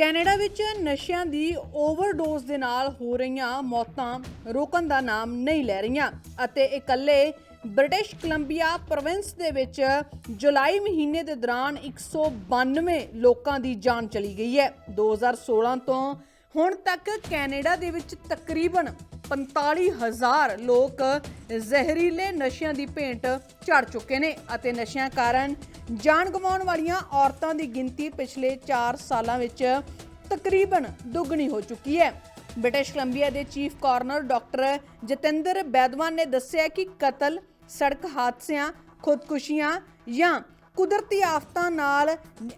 Canada ਵਿੱਚ ਨਸ਼ਿਆਂ ਦੀ overdose ਦੇ ਨਾਲ ਹੋ ਰਹੀਆਂ ਮੌਤਾਂ ਰੋਕਣ ਦਾ ਨਾਮ ਨਹੀਂ ਲੈ ਰਹੀਆਂ ਅਤੇ ਇਕੱਲੇ ਬ੍ਰਿਟਿਸ਼ ਕੋਲੰਬੀਆ ਪ੍ਰੋਵਿੰਸ ਦੇ ਵਿੱਚ ਜੁਲਾਈ ਮਹੀਨੇ ਦੇ ਦੌਰਾਨ 192 ਲੋਕਾਂ ਦੀ ਜਾਨ ਚਲੀ ਗਈ ਹੈ। 2016 ਤੋਂ ਹੁਣ ਤੱਕ ਕੈਨੇਡਾ ਦੇ ਵਿੱਚ ਤਕਰੀਬਨ 45000 ਲੋਕ ਜ਼ਹਿਰੀਲੇ ਨਸ਼ਿਆਂ ਦੀ ਭੇਂਟ ਝੜ ਚੁੱਕੇ ਨੇ ਅਤੇ ਨਸ਼ਿਆਂ ਕਾਰਨ ਜਾਨ ਗਵਾਉਣ ਵਾਲੀਆਂ ਔਰਤਾਂ ਦੀ ਗਿਣਤੀ ਪਿਛਲੇ 4 ਸਾਲਾਂ ਵਿੱਚ ਤਕਰੀਬਨ ਦੁੱਗਣੀ ਹੋ ਚੁੱਕੀ ਹੈ। ਬ੍ਰਿਟਿਸ਼ ਕੋਲੰਬੀਆ ਦੇ chief coroner doctor Jatinder Baidwan ਨੇ ਦੱਸਿਆ ਕਿ ਕਤਲ, ਸੜਕ ਹਾਦਸਿਆਂ, ਖੁਦਕੁਸ਼ੀਆਂ ਜਾਂ ਕੁਦਰਤੀ ਆਫਤਾਂ ਨਾਲ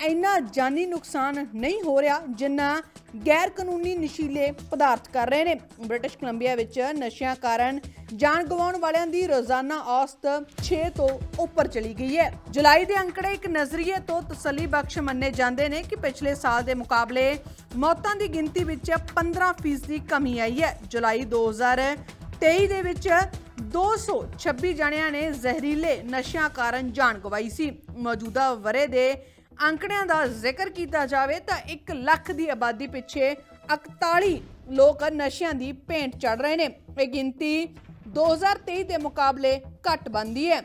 ਇੰਨਾ ਜਾਨੀ ਨੁਕਸਾਨ ਨਹੀਂ ਹੋ ਰਿਹਾ ਜਿੰਨਾ ਗੈਰ ਕਾਨੂੰਨੀ ਨਸ਼ੀਲੇ ਪਦਾਰਥ ਕਰ ਰਹੇ ਨੇ। ਬ੍ਰਿਟਿਸ਼ ਕੋਲੰਬੀਆ ਵਿੱਚ ਨਸ਼ਿਆਂ ਕਾਰਨ ਜਾਨ ਗਵਾਉਣ ਵਾਲਿਆਂ ਦੀ ਰੋਜ਼ਾਨਾ ਔਸਤ 6 ਤੋਂ ਉੱਪਰ ਚਲੀ ਗਈ ਹੈ। ਜੁਲਾਈ ਦੇ ਅੰਕੜੇ ਇੱਕ ਨਜ਼ਰੀਏ ਤੋਂ ਤਸੱਲੀ ਬਖਸ਼ ਮੰਨੇ ਜਾਂਦੇ ਨੇ ਕਿ ਪਿਛਲੇ ਸਾਲ ਦੇ ਮੁਕਾਬਲੇ ਮੌਤਾਂ ਦੀ ਗਿਣਤੀ ਵਿੱਚ 15% ਦੀ ਕਮੀ ਆਈ ਹੈ। ਜੁਲਾਈ 2023 ਦੇ ਵਿੱਚ 226 ਜਣਿਆਂ ਨੇ ਜ਼ਹਿਰੀਲੇ ਨਸ਼ਿਆਂ ਕਾਰਨ ਜਾਨ ਗਵਾਈ ਸੀ। ਮੌਜੂਦਾ ਵਰੇ ਦੇ ਅੰਕੜਿਆਂ ਦਾ ਜ਼ਿਕਰ ਕੀਤਾ ਜਾਵੇ ਤਾਂ 1 ਲੱਖ ਦੀ ਆਬਾਦੀ ਪਿੱਛੇ 41 ਲੋਕ ਨਸ਼ਿਆਂ ਦੀ ਭੇਂਟ ਚੜ ਰਹੇ ਨੇ। ਇਹ ਗਿਣਤੀ 2023 ਦੇ ਮੁਕਾਬਲੇ ਘੱਟ ਬੰਦੀ ਹੈ।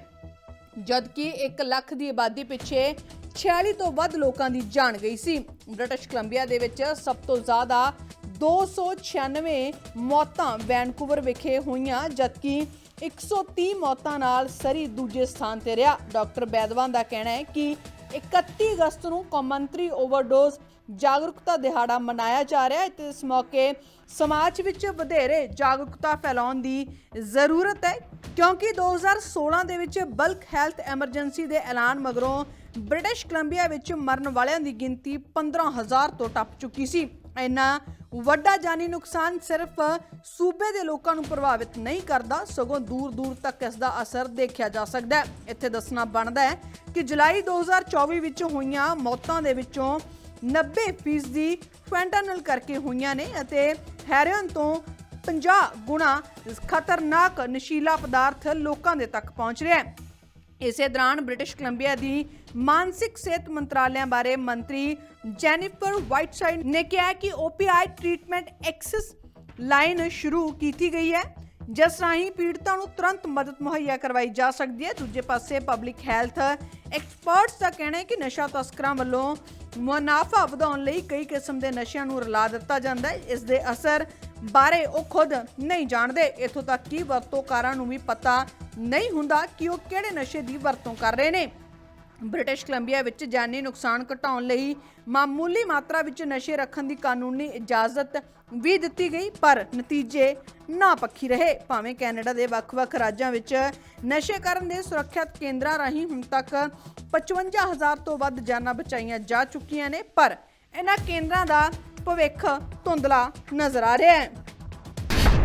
ਜਦਕਿ 1 ਲੱਖ ਦੀ ਆਬਾਦੀ ਪਿੱਛੇ 46 ਤੋਂ ਵੱਧ ਲੋਕਾਂ ਦੀ ਜਾਨ ਗਈ ਸੀ। ਬ੍ਰਿਟਿਸ਼ ਕੋਲੰਬੀਆ ਦੇ ਵਿੱਚ ਸਭ ਤੋਂ ਜ਼ਿਆਦਾ 296 ਮੌਤਾਂ ਵੈਨਕੂਵਰ ਵਿਖੇ ਹੋਈਆਂ, ਜਦਕਿ 130 ਮੌਤਾਂ ਨਾਲ ਸਰੀ ਦੂਜੇ ਸਥਾਨ ਤੇ ਰਿਹਾ। ਡਾਕਟਰ ਬੈਦਵਾਨ ਦਾ ਕਹਿਣਾ ਹੈ ਕਿ 31 ਅਗਸਤ ਨੂੰ ਕੌਮਾਂਤਰੀ ਓਵਰਡੋਜ਼ ਜਾਗਰੂਕਤਾ ਦਿਹਾੜਾ ਮਨਾਇਆ ਜਾ ਰਿਹਾ ਹੈ ਤੇ ਇਸ ਮੌਕੇ ਸਮਾਜ ਵਿੱਚ ਵਧੇਰੇ ਜਾਗਰੂਕਤਾ ਫੈਲਾਉਣ ਦੀ ਜ਼ਰੂਰਤ ਹੈ, ਕਿਉਂਕਿ 2016 ਦੇ ਵਿੱਚ ਬਲਕ ਹੈਲਥ ਐਮਰਜੈਂਸੀ ਦੇ ਐਲਾਨ ਮਗਰੋਂ ਬ੍ਰਿਟਿਸ਼ ਕੋਲੰਬੀਆ ਵਿੱਚ ਮਰਨ ਵਾਲਿਆਂ ਦੀ ਗਿਣਤੀ 15000 ਤੋਂ ਟੱਪ ਚੁੱਕੀ ਸੀ। ਇਹਨਾਂ ਵੱਡਾ ਜਾਨੀ ਨੁਕਸਾਨ ਸਿਰਫ ਸੂਬੇ ਦੇ ਲੋਕਾਂ ਨੂੰ ਪ੍ਰਭਾਵਿਤ ਨਹੀਂ ਕਰਦਾ, ਸਗੋਂ ਦੂਰ-ਦੂਰ ਤੱਕ ਇਸ ਦਾ ਅਸਰ ਦੇਖਿਆ ਜਾ ਸਕਦਾ ਹੈ। ਇੱਥੇ ਦੱਸਣਾ ਬਣਦਾ ਹੈ ਕਿ ਜੁਲਾਈ 2024 ਵਿੱਚ ਹੋਈਆਂ ਮੌਤਾਂ ਦੇ ਵਿੱਚੋਂ 90% ਦੀ ਫੈਂਟਾਨਲ ਕਰਕੇ ਹੋਈਆਂ ਨੇ ਅਤੇ ਹੈਰੋਇਨ ਤੋਂ 50 ਗੁਣਾ ਖਤਰਨਾਕ ਨਸ਼ੀਲਾ ਪਦਾਰਥ ਲੋਕਾਂ ਦੇ ਤੱਕ ਪਹੁੰਚ ਰਿਹਾ ਹੈ। ਇਸੇ ਦੌਰਾਨ ਬ੍ਰਿਟਿਸ਼ ਕੋਲੰਬੀਆ ਦੀ ਮਾਨਸਿਕ ਸਿਹਤ ਮੰਤਰਾਲਿਆਂ ਬਾਰੇ ਮੰਤਰੀ ਜੈਨੀਫਰ ਵਾਈਟਸਾਈਡ ਨੇ ਕਿਹਾ ਕਿ ਓਪੀਆਈ ਟ੍ਰੀਟਮੈਂਟ ਐਕਸੈਸ ਲਾਈਨ ਸ਼ੁਰੂ ਕੀਤੀ ਗਈ ਹੈ, ਜਿਸ ਰਾਹੀਂ ਪੀੜਤਾਂ ਨੂੰ ਤੁਰੰਤ ਮਦਦ ਮੁਹੱਈਆ ਕਰਵਾਈ ਜਾ ਸਕਦੀ ਹੈ। ਦੂਜੇ ਪਾਸੇ ਪਬਲਿਕ ਹੈਲਥ ਐਕਸਪਰਟਸ ਦਾ ਕਹਿਣਾ ਹੈ ਕਿ ਨਸ਼ਾ ਤਸਕਰਾਂ ਵੱਲੋਂ ਮੁਨਾਫਾ ਵਧਾਉਣ ਲਈ ਕਈ ਕਿਸਮ ਦੇ ਨਸ਼ਿਆਂ ਨੂੰ ਰਲਾ ਦਿੱਤਾ ਜਾਂਦਾ ਹੈ। ਇਸ ਦੇ ਅਸਰ ਬਾਰੇ ਉਹ ਖੁਦ ਨਹੀਂ ਜਾਣਦੇ। ਇਥੋਂ ਤੱਕ ਕਿ ਵਰਤੋਂਕਾਰਾਂ ਨੂੰ ਵੀ ਪਤਾ ਨਹੀਂ ਹੁੰਦਾ ਕਿ ਉਹ ਕਿਹੜੇ ਨਸ਼ੇ ਦੀ ਵਰਤੋਂ ਕਰ ਰਹੇ ਨੇ। ਬ੍ਰਿਟਿਸ਼ ਕੋਲੰਬੀਆ ਵਿੱਚ ਜਾਨੀ ਨੁਕਸਾਨ ਘਟਾਉਣ ਲਈ ਮਾਮੂਲੀ ਮਾਤਰਾ ਵਿੱਚ ਨਸ਼ੇ ਰੱਖਣ ਦੀ ਕਾਨੂੰਨੀ ਇਜਾਜ਼ਤ ਵੀ ਦਿੱਤੀ ਗਈ, ਪਰ ਨਤੀਜੇ ਨਾ ਪੱਖੀ ਰਹੇ। ਭਾਵੇਂ ਕੈਨੇਡਾ ਦੇ ਵੱਖ-ਵੱਖ ਰਾਜਾਂ ਵਿੱਚ ਨਸ਼ੇ ਕਰਨ ਦੇ ਸੁਰੱਖਿਅਤ ਕੇਂਦਰਾਂ ਰਾਹੀਂ ਹੁਣ ਤੱਕ 55000 ਤੋਂ ਵੱਧ ਜਾਨਾਂ ਬਚਾਈਆਂ ਜਾ ਚੁੱਕੀਆਂ ਨੇ, ਪਰ ਇਹਨਾਂ ਕੇਂਦਰਾਂ ਦਾ ਭਵਿੱਖ ਧੁੰਦਲਾ ਨਜ਼ਰ ਆ ਰਿਹਾ ਹੈ।